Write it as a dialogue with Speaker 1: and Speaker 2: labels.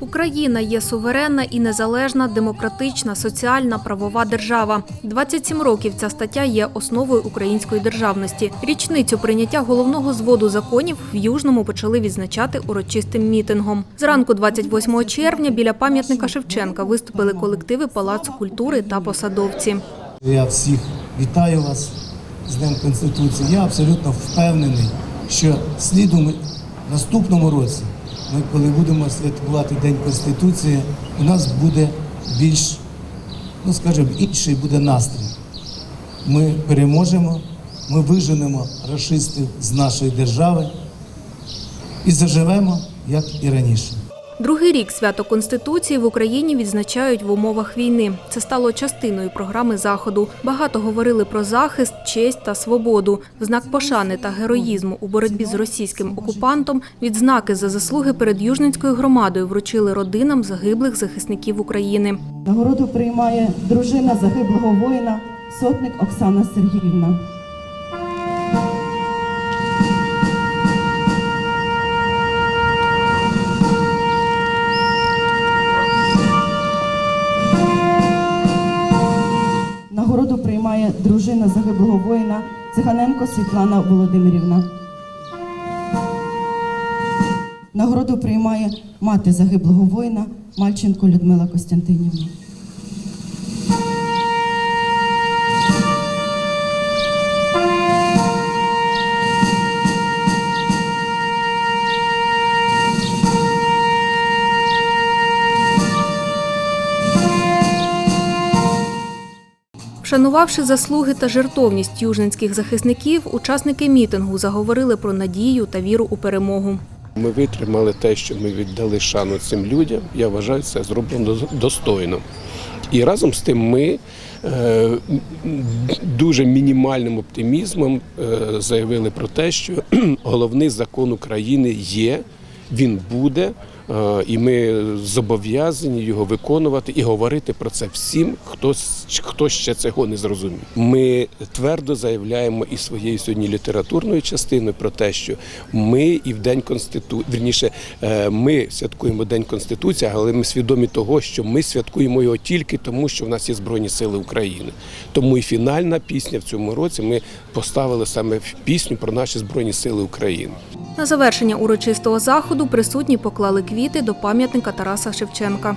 Speaker 1: Україна є суверенна і незалежна, демократична, соціальна, правова держава. 27 років ця стаття є основою української державності. Річницю прийняття головного зводу законів в Южному почали відзначати урочистим мітингом. Зранку 28 червня біля пам'ятника Шевченка виступили колективи Палацу культури та посадовці.
Speaker 2: Я всіх вітаю вас з Днем Конституції. Я абсолютно впевнений, що слідом наступному році, ми коли будемо святкувати День Конституції, у нас буде більш, ну скажімо, інший буде настрій. Ми переможемо, ми виженемо расистів з нашої держави і заживемо, як і раніше.
Speaker 1: Другий рік свято Конституції в Україні відзначають в умовах війни. Це стало частиною програми заходу. Багато говорили про захист, честь та свободу. В знак пошани та героїзму у боротьбі з російським окупантом відзнаки за заслуги перед Южненською громадою вручили родинам загиблих захисників України.
Speaker 3: Нагороду приймає дружина загиблого воїна, сотник Оксана Сергіївна. Нагороду дружина загиблого воїна Циганенко Світлана Володимирівна. Нагороду приймає мати загиблого воїна Мальченко Людмила Костянтинівна.
Speaker 1: Вшанувавши заслуги та жертовність южненських захисників, учасники мітингу заговорили про надію та віру у перемогу.
Speaker 4: Ми витримали те, що ми віддали шану цим людям. Я вважаю, це зроблено достойно. І разом з тим ми е, дуже мінімальним оптимізмом е, заявили про те, що головний закон України є, він буде, і ми зобов'язані його виконувати і говорити про це всім, хто, хто ще цього не зрозумів. Ми твердо заявляємо і своєю сьогодні літературною частиною про те, що ми і в день конститу... вірніше, е, ми святкуємо День Конституції, але ми свідомі того, що ми святкуємо його тільки тому, що в нас є Збройні Сили України. Тому і фінальна пісня в цьому році ми поставили саме в пісню про наші Збройні Сили України.
Speaker 1: На завершення урочистого заходу присутні поклали квіти до пам'ятника Тараса Шевченка.